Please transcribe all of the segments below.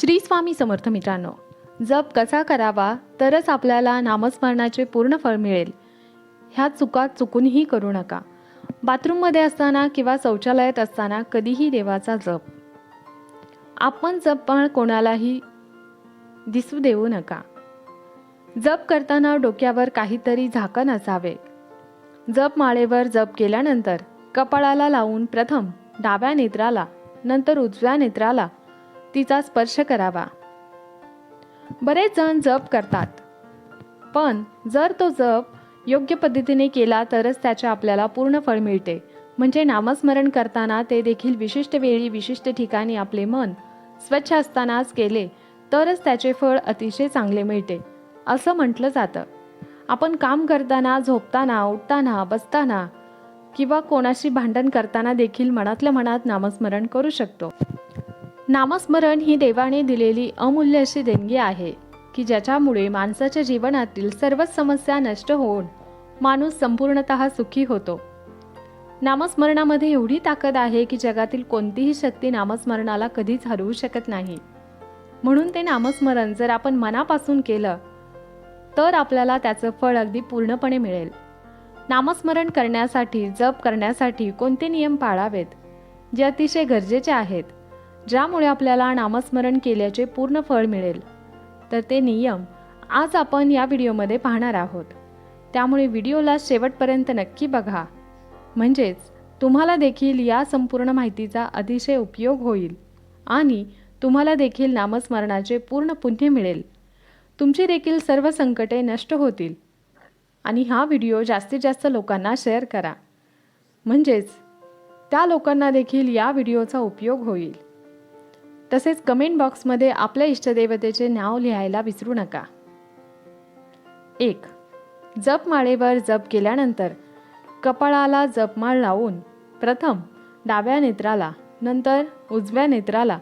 श्री स्वामी समर्थ मित्रांनो जप कसा करावा तरच आपल्याला नामस्मरणाचे पूर्ण फळ मिळेल. ह्या चुका चुकूनही करू नका. बाथरूममध्ये असताना किंवा शौचालयात असताना कधीही देवाचा जप. आपण जप पण कोणालाही दिसू देऊ नका. जप करताना डोक्यावर काहीतरी झाकण असावे. जप माळेवर जप केल्यानंतर कपाळाला लावून प्रथम डाव्या नेत्राला नंतर उजव्या नेत्राला तिचा स्पर्श करावा. बरेच जण जप करतात. पण जर तो जप योग्य पद्धतीने केला तरच त्याचे आपल्याला पूर्ण फळ मिळते. म्हणजे नामस्मरण करताना ते देखील विशिष्ट वेळी विशिष्ट ठिकाणी आपले मन स्वच्छ असतानाच केले तरच त्याचे फळ अतिशय चांगले मिळते. असं म्हटलं जातं. आपण काम करताना झोपताना उठताना बसताना किंवा कोणाशी भांडण करताना देखील मनातल्या मनात नामस्मरण करू शकतो. नामस्मरण ही देवाने दिलेली अमूल्य अशी देणगी आहे की ज्याच्यामुळे माणसाच्या जीवनातील सर्वच समस्या नष्ट होऊन माणूस संपूर्णत सुखी होतो. नामस्मरणामध्ये एवढी ताकद आहे की जगातील कोणतीही शक्ती नामस्मरणाला कधीच हरवू शकत नाही. म्हणून ते नामस्मरण जर आपण मनापासून केलं तर आपल्याला त्याचं फळ अगदी पूर्णपणे मिळेल. नामस्मरण करण्यासाठी जप करण्यासाठी कोणते नियम पाळावेत जे अतिशय गरजेचे आहेत? ज्यामुळे आपल्याला नामस्मरण केल्याचे पूर्ण फळ मिळेल. तर ते नियम आज आपण या व्हिडिओमध्ये पाहणार आहोत. त्यामुळे व्हिडिओला शेवटपर्यंत नक्की बघा. म्हणजेच तुम्हाला देखील या संपूर्ण माहितीचा अतिशय उपयोग होईल आणि तुम्हाला देखील नामस्मरणाचे पूर्ण पुण्य मिळेल. तुमची देखील सर्व संकटे नष्ट होतील. आणि हा व्हिडिओ जास्तीत जास्त लोकांना शेअर करा. म्हणजेच त्या लोकांना देखील या व्हिडिओचा उपयोग होईल. तसेच कमेंट बॉक्समध्ये आपल्या इष्टदेवतेचे नाव लिहायला विसरू नका. एक जपमाळेवर जप केल्यानंतर कपाळाला जपमाळ लावून प्रथम डाव्या नेत्राला नंतर उजव्या नेत्राला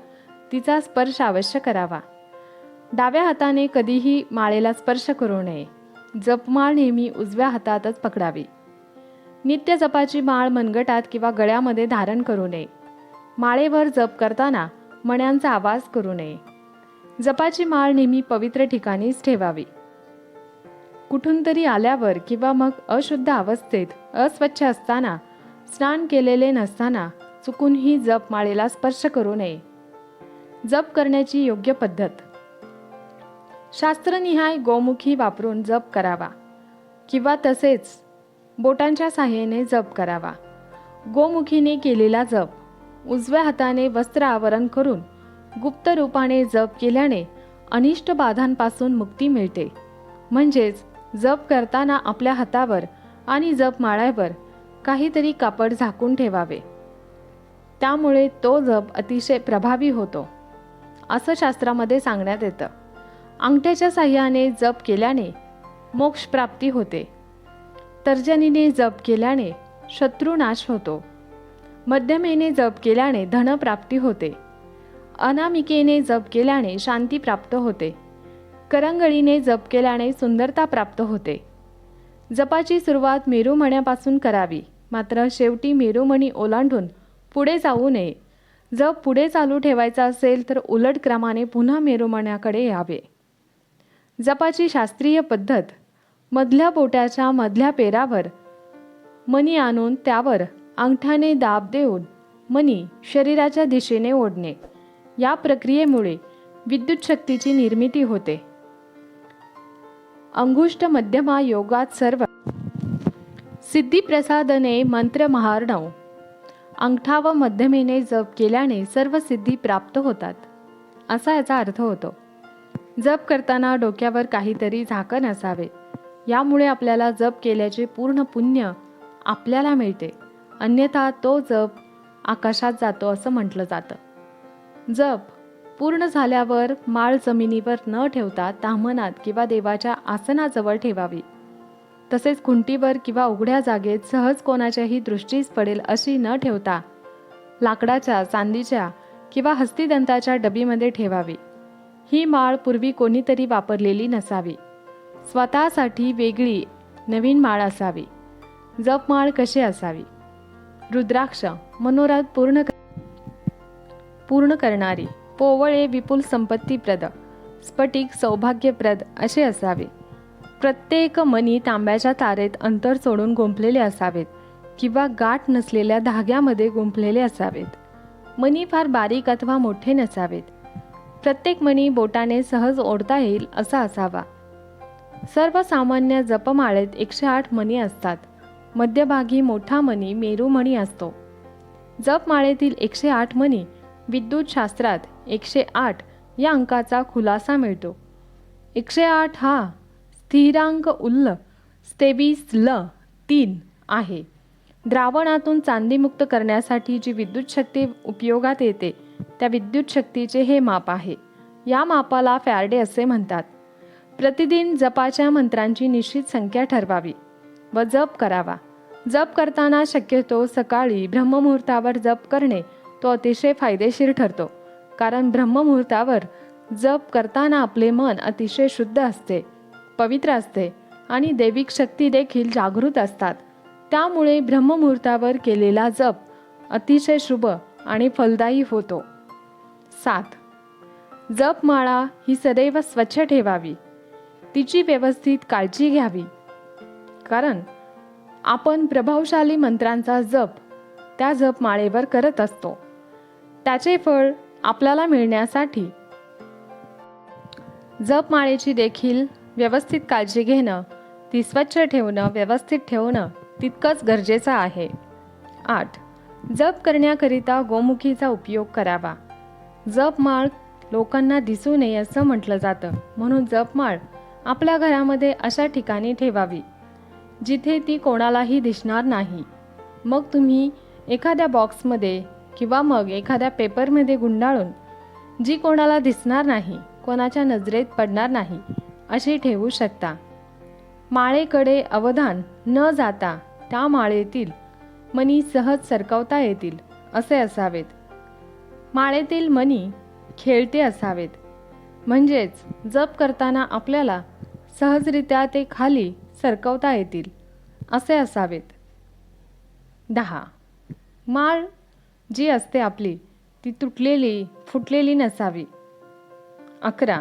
तिचा स्पर्श अवश्य करावा. डाव्या हाताने कधीही माळेला स्पर्श करू नये. जपमाळ नेहमी उजव्या हातातच पकडावी. नित्य जपाची माळ मनगटात किंवा गळ्यामध्ये धारण करू नये. माळेवर जप करताना मण्यांचा आवाज करू नये. जपाची माळ नेहमी पवित्र ठिकाणीच ठेवावी. कुठून तरी आल्यावर किंवा मग अशुद्ध अवस्थेत अस्वच्छ असताना स्नान केलेले नसताना चुकूनही जप माळेला स्पर्श करू नये. जप करण्याची योग्य पद्धत. शास्त्रनिहाय गोमुखी वापरून जप करावा किंवा तसेच बोटांच्या साह्याने जप करावा. गोमुखीने केलेला जप उजव्या हाताने वस्त्र आवरण करून गुप्त रूपाने जप केल्याने अनिष्ट बाधांपासून मुक्ती मिळते. म्हणजेच जप करताना आपल्या हातावर आणि जप माळ्यावर काहीतरी कापड झाकून ठेवावे. त्यामुळे तो जप अतिशय प्रभावी होतो. असं शास्त्रामध्ये सांगण्यात येतं. अंगठ्याच्या साह्याने जप केल्याने मोक्ष प्राप्ती होते. तर्जनीने जप केल्याने शत्रुनाश होतो. मध्यमेने जप केल्याने धनप्राप्ती होते. अनामिकेने जप केल्याने शांती प्राप्त होते. करंगळीने जप केल्याने सुंदरता प्राप्त होते. जपाची सुरुवात मेरुमण्यापासून करावी. मात्र शेवटी मेरुमणी ओलांडून पुढे जाऊ नये. जप पुढे चालू ठेवायचा असेल तर उलट क्रमाने पुन्हा मेरुमण्याकडे यावे. जपाची शास्त्रीय पद्धत मधल्या बोट्याच्या मधल्या पेरावर मनी आणून त्यावर अंगठाने दाब देऊन मनी शरीराच्या दिशेने ओढणे. या प्रक्रियेमुळे विद्युत शक्तीची निर्मिती होते. अंगुष्ट मध्यमा योगात सर्व सिद्धिप्रसादने मंत्र महार्णव. अंगठा व मध्यमेने जप केल्याने सर्व सिद्धी प्राप्त होतात. असा याचा अर्थ होतो. जप करताना डोक्यावर काहीतरी झाकण असावे. यामुळे आपल्याला जप केल्याचे पूर्ण पुण्य आपल्याला मिळते. अन्यथा तो जप आकाशात जातो असं म्हटलं जातं. जप पूर्ण झाल्यावर माळ जमिनीवर न ठेवता ताम्हनात किंवा देवाच्या आसनाजवळ ठेवावी. तसेच खुंटीवर किंवा उघड्या जागेत सहज कोणाच्याही दृष्टीस पडेल अशी न ठेवता लाकडाच्या चांदीच्या किंवा हस्तिदंताच्या डबीमध्ये ठेवावी. ही माळ पूर्वी कोणीतरी वापरलेली नसावी. स्वतःसाठी वेगळी नवीन माळ असावी. जपमाळ कशी असावी? रुद्राक्ष मनोरात पूर्ण पूर्ण करणारी पोवळे विपुल संपत्तीप्रद स्फटिक सौभाग्यप्रद असे असावे. प्रत्येक मनी तांब्याच्या तारेत अंतर सोडून गुंफलेले असावेत किंवा गाठ नसलेल्या धाग्यामध्ये गुंफलेले असावेत. मनी फार बारीक अथवा मोठे नसावेत. प्रत्येक मणी बोटाने सहज ओढता येईल असा असावा. सर्वसामान्य जपमाळेत एकशे आठ मणी असतात. मध्यभागी मोठा मणी मेरूमणी असतो. जपमाळेतील एकशे आठ मणी विद्युतशास्त्रात एकशे आठ या अंकाचा खुलासा मिळतो. एकशे आठ हा स्थिरांक उल्ल स्तेवीस ल तीन आहे. द्रावणातून चांदीमुक्त करण्यासाठी जी विद्युत शक्ती उपयोगात येते त्या विद्युत शक्तीचे हे माप आहे. या मापाला फॅरडे असे म्हणतात. प्रतिदिन जपाच्या मंत्रांची निश्चित संख्या ठरवावी. व जप करावा. जप करताना शक्यतो सकाळी ब्रह्ममुहूर्तावर जप करणे तो अतिशय फायदेशीर ठरतो. कारण ब्रह्ममुहूर्तावर जप करताना आपले मन अतिशय शुद्ध असते पवित्र असते आणि दैविक शक्ती देखील जागृत असतात. त्यामुळे ब्रह्ममुहूर्तावर केलेला जप अतिशय शुभ आणि फलदायी होतो. सात. जपमाळा ही सदैव स्वच्छ ठेवावी. तिची व्यवस्थित काळजी घ्यावी. कारण आपण प्रभावशाली मंत्रांचा जप त्या जपमाळेवर करत असतो. त्याचे फळ आपल्याला मिळण्यासाठी. जपमाळेची देखील व्यवस्थित काळजी घेणं ती स्वच्छ ठेवणं व्यवस्थित ठेवणं तितकंच गरजेचं आहे. आठ. जप करण्याकरिता गोमुखीचा उपयोग करावा. जपमाळ लोकांना दिसू नये असं म्हटलं जातं. म्हणून जपमाळ आपल्या घरामध्ये अशा ठिकाणी ठेवावी. जिथे ती कोणालाही दिसणार नाही. मग तुम्ही एखाद्या बॉक्समध्ये किंवा मग एखाद्या पेपरमध्ये गुंडाळून जी कोणाला दिसणार नाही कोणाच्या नजरेत पडणार नाही अशी ठेवू शकता. माळेकडे अवधान न जाता त्या माळेतील मणी सहज सरकवता येतील असे असावेत. माळेतील मणी खेळते असावेत. म्हणजेच जप करताना आपल्याला सहजरित्या ते खाली सरकवता येतील. असे असावेत. दहा. माळ जी असते आपली ती तुटलेली फुटलेली नसावी. अकरा.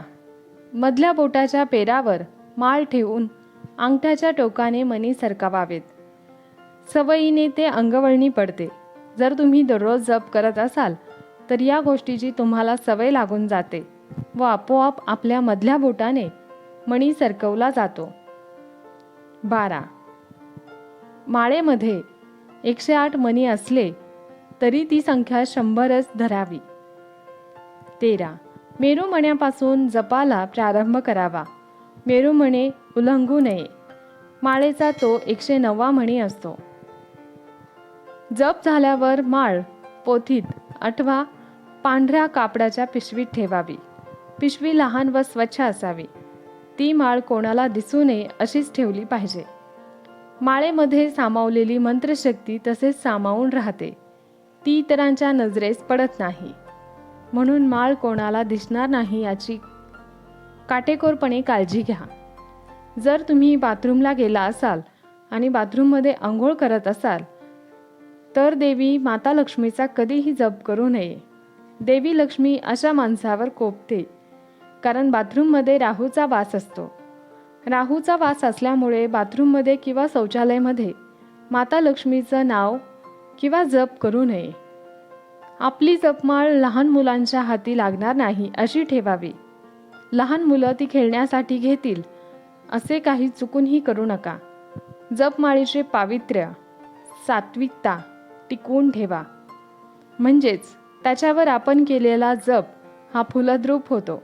मधल्या बोटाच्या पेरावर माळ ठेवून अंगठ्याच्या टोकाने मनी सरकावावेत. सवयीने ते अंगवळणी पडते. जर तुम्ही दररोज जप करत असाल तर या गोष्टीची तुम्हाला सवय लागून जाते व आपोआप आपल्या मधल्या बोटाने मणी सरकवला जातो. बारा. माळेमध्ये एकशे आठ मणी असले तरी ती संख्या शंभरच धरावी. तेरा. मेरूमण्यापासून जपाला प्रारंभ करावा. मेरुमणे उल्लंघू नये. माळेचा तो एकशे नववा म्हणी असतो. जप झाल्यावर माळ पोथीत अथवा पांढऱ्या कापडाच्या पिशवीत ठेवावी. पिशवी लहान व स्वच्छ असावी. ती माळ कोणाला दिसू नये अशीच ठेवली पाहिजे. माळेमध्ये सामावलेली मंत्रशक्ती तसेच सामावून राहते. ती इतरांच्या नजरेस पडत नाही. म्हणून माळ कोणाला दिसणार नाही याची काटेकोरपणे काळजी घ्या. जर तुम्ही बाथरूमला गेला असाल आणि बाथरूममध्ये आंघोळ करत असाल तर देवी माता लक्ष्मीचा कधीही जप करू नये. देवी लक्ष्मी अशा माणसावर कोपते. कारण बाथरूममध्ये राहूचा वास असतो. राहूचा वास असल्यामुळे बाथरूममध्ये किंवा शौचालयमध्ये माता लक्ष्मीचं नाव किंवा जप करू नये. आपली जपमाळ लहान मुलांच्या हाती लागणार नाही अशी ठेवावी. लहान मुलं ती खेळण्यासाठी घेतील असे काही चुकूनही करू नका. जपमाळीचे पावित्र्य सात्विकता टिकवून ठेवा. म्हणजेच त्याच्यावर आपण केलेला जप हा फुलद्रूप होतो.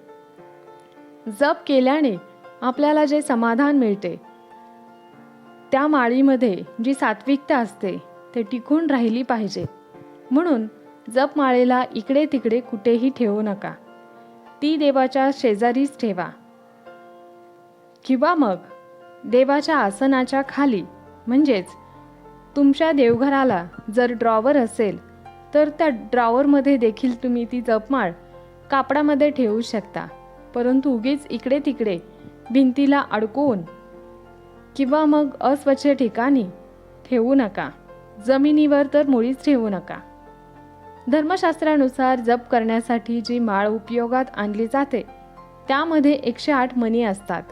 जप केल्याने आपल्याला जे समाधान मिळते त्या माळीमध्ये जी सात्विकता असते ते टिकून राहिली पाहिजे. म्हणून जपमाळेला इकडे तिकडे कुठेही ठेवू नका. ती देवाच्या शेजारीच ठेवा. किंवा मग देवाच्या आसनाच्या खाली म्हणजेच तुमच्या देवघराला जर ड्रॉवर असेल तर त्या ड्रॉवरमध्ये देखील तुम्ही ती जपमाळ कापडामध्ये ठेवू शकता. परंतु उगीच इकडे तिकडे भिंतीला अडकवून किंवा मग अस्वच्छ ठिकाणी ठेवू नका. जमिनीवर तर मुळीच ठेवू नका. धर्मशास्त्रानुसार जप करण्यासाठी जी माळ उपयोगात आणली जाते त्यामध्ये एकशे आठ मणी असतात.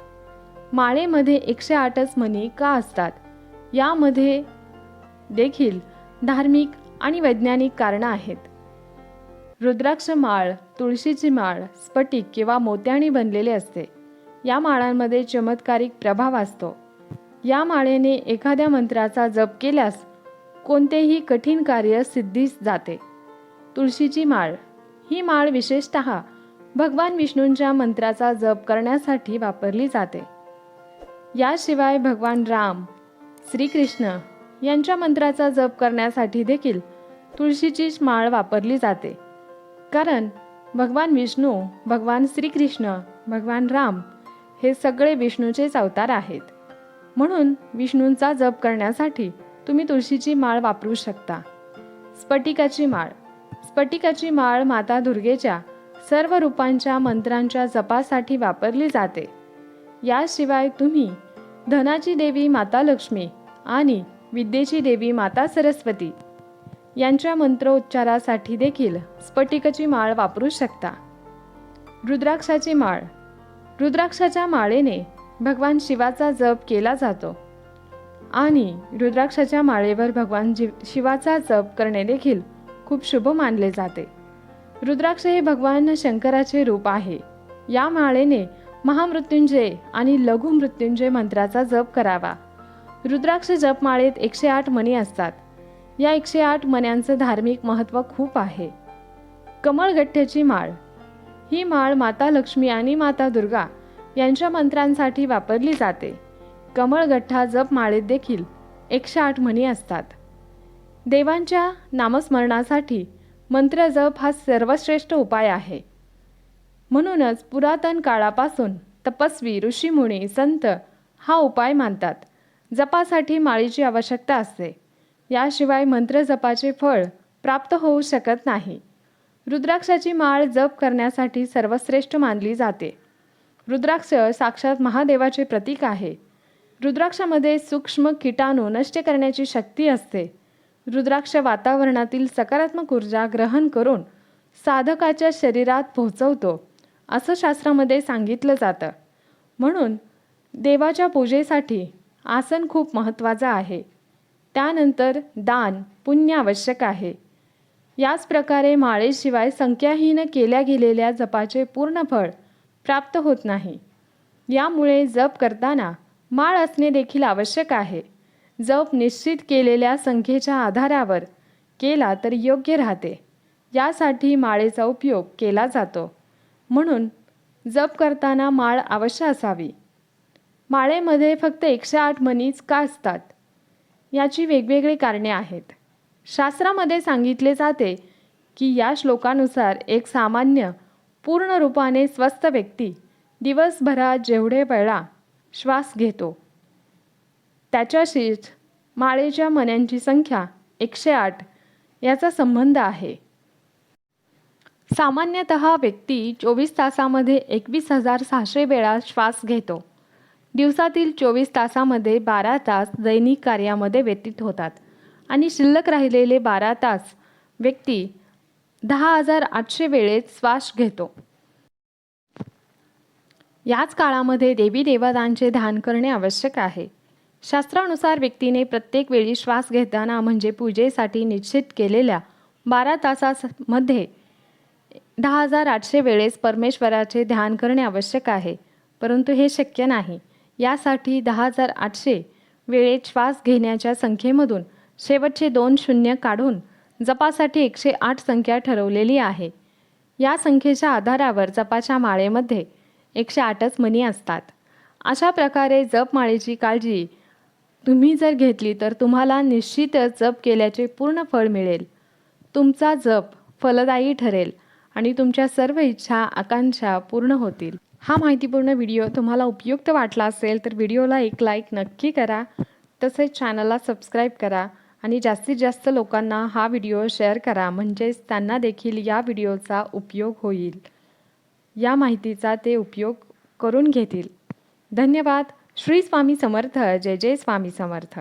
माळेमध्ये एकशे आठच मणी का असतात? यामध्ये देखील धार्मिक आणि वैज्ञानिक कारणं आहेत. रुद्राक्ष माळ तुळशीची माळ स्फटिक किंवा मोत्याने बनलेले असते. या माळांमध्ये चमत्कारिक प्रभाव असतो. या माळेने एखाद्या मंत्राचा जप केल्यास कोणतेही कठीण कार्य सिद्धीस जाते. तुळशीची माळ. ही माळ विशेषत भगवान विष्णूंच्या मंत्राचा जप करण्यासाठी वापरली जाते. याशिवाय भगवान राम श्रीकृष्ण यांच्या मंत्राचा जप करण्यासाठी देखील तुळशीचीच माळ वापरली जाते. कारण भगवान विष्णू भगवान श्रीकृष्ण भगवान राम हे सगळे विष्णूचेच अवतार आहेत. म्हणून विष्णूंचा जप करण्यासाठी तुम्ही तुळशीची माळ वापरू शकता. स्फटिकाची माळ. स्फटिकाची माळ माता दुर्गेच्या सर्व रूपांच्या मंत्रांच्या जपासाठी वापरली जाते. याशिवाय तुम्ही धनाची देवी माता लक्ष्मी आणि विद्येची देवी माता सरस्वती यांच्या मंत्रोच्चारासाठी देखील स्फटिकची माळ वापरू शकता. रुद्राक्षाची माळ. रुद्राक्षाच्या माळेने भगवान शिवाचा जप केला जातो. आणि रुद्राक्षाच्या माळेवर भगवान जी शिवाचा जप करणे देखील खूप शुभ मानले जाते. रुद्राक्ष हे भगवान शंकराचे रूप आहे. या माळेने महामृत्युंजय आणि लघु मृत्युंजय मंत्राचा जप करावा. रुद्राक्ष जपमाळेत एकशे आठ मणी असतात. या एकशे आठ मण्यांचं धार्मिक महत्त्व खूप आहे. कमळगठ्ठ्याची माळ. ही माळ माता लक्ष्मी आणि माता दुर्गा यांच्या मंत्रांसाठी वापरली जाते. कमळगठ्ठा जप माळेत देखील एकशे आठ म्हणी असतात. देवांच्या नामस्मरणासाठी मंत्र जप हा सर्वश्रेष्ठ उपाय आहे. म्हणूनच पुरातन काळापासून तपस्वी ऋषीमुनी संत हा उपाय मानतात. जपासाठी माळीची आवश्यकता असते. याशिवाय मंत्र जपाचे फळ प्राप्त होऊ शकत नाही. रुद्राक्षाची माळ जप करण्यासाठी सर्वश्रेष्ठ मानली जाते. रुद्राक्ष साक्षात महादेवाचे प्रतीक आहे. रुद्राक्षामध्ये सूक्ष्म किटाणू नष्ट करण्याची शक्ती असते. रुद्राक्ष वातावरणातील सकारात्मक ऊर्जा ग्रहण करून साधकाच्या शरीरात पोहोचवतो असं शास्त्रामध्ये सांगितलं जातं. म्हणून देवाच्या पूजेसाठी आसन खूप महत्त्वाचं आहे. त्यानंतर दान पुण्य आवश्यक आहे. याच प्रकारे माळेशिवाय संख्याहीन केल्या गेलेल्या जपाचे पूर्ण फळ प्राप्त होत नाही. यामुळे जप करताना माळ असणे देखील आवश्यक आहे. जप निश्चित केलेल्या संख्येच्या आधारावर केला तर योग्य राहते. यासाठी माळेचा उपयोग केला जातो. म्हणून जप करताना माळ अवश्य असावी. माळेमध्ये फक्त एकशे आठ मनीच का असतात? याची वेगवेगळी कारणे आहेत. शास्त्रामध्ये सांगितले जाते की या श्लोकानुसार एक सामान्य पूर्ण रूपाने स्वस्थ व्यक्ती दिवसभरात जेवढे वेळा श्वास घेतो त्याच्याशीच माळेच्या मण्यांची संख्या एकशे आठ याचा संबंध आहे. सामान्यतः व्यक्ती चोवीस तासामध्ये एकवीस हजार सहाशे वेळा श्वास घेतो. दिवसातील चोवीस तासामध्ये बारा तास दैनिक कार्यामध्ये व्यतीत होतात. आणि शिल्लक राहिलेले बारा तास व्यक्ती दहा हजार आठशे वेळेत श्वास घेतो. याच काळामध्ये देवी देवतांचे ध्यान करणे आवश्यक आहे. शास्त्रानुसार व्यक्तीने प्रत्येक वेळी श्वास घेताना म्हणजे पूजेसाठी निश्चित केलेल्या बारा तासामध्ये दहा हजार आठशे वेळेस परमेश्वराचे ध्यान करणे आवश्यक आहे. परंतु हे शक्य नाही. यासाठी दहा हजार आठशे वेळेत श्वास घेण्याच्या संख्येमधून शेवटचे दोन शून्य काढून जपासाठी एकशे आठ संख्या ठरवलेली आहे. या संख्येच्या आधारावर जपाच्या माळेमध्ये एकशे आठच मनी असतात. अशा प्रकारे जपमाळेची काळजी तुम्ही जर घेतली तर तुम्हाला निश्चितच जप केल्याचे पूर्ण फळ मिळेल. तुमचा जप फलदायी ठरेल आणि तुमच्या सर्व इच्छा आकांक्षा पूर्ण होतील. हा माहितीपूर्ण व्हिडिओ तुम्हाला उपयुक्त वाटला असेल तर व्हिडिओला एक लाईक नक्की करा. तसेच चॅनलला सबस्क्राईब करा आणि जास्तीत जास्त लोकांना हा व्हिडिओ शेअर करा. म्हणजेच त्यांना देखील या व्हिडिओचा उपयोग होईल. या माहितीचा ते उपयोग करून घेतील. धन्यवाद. श्री स्वामी समर्थ. जय जय स्वामी समर्थ.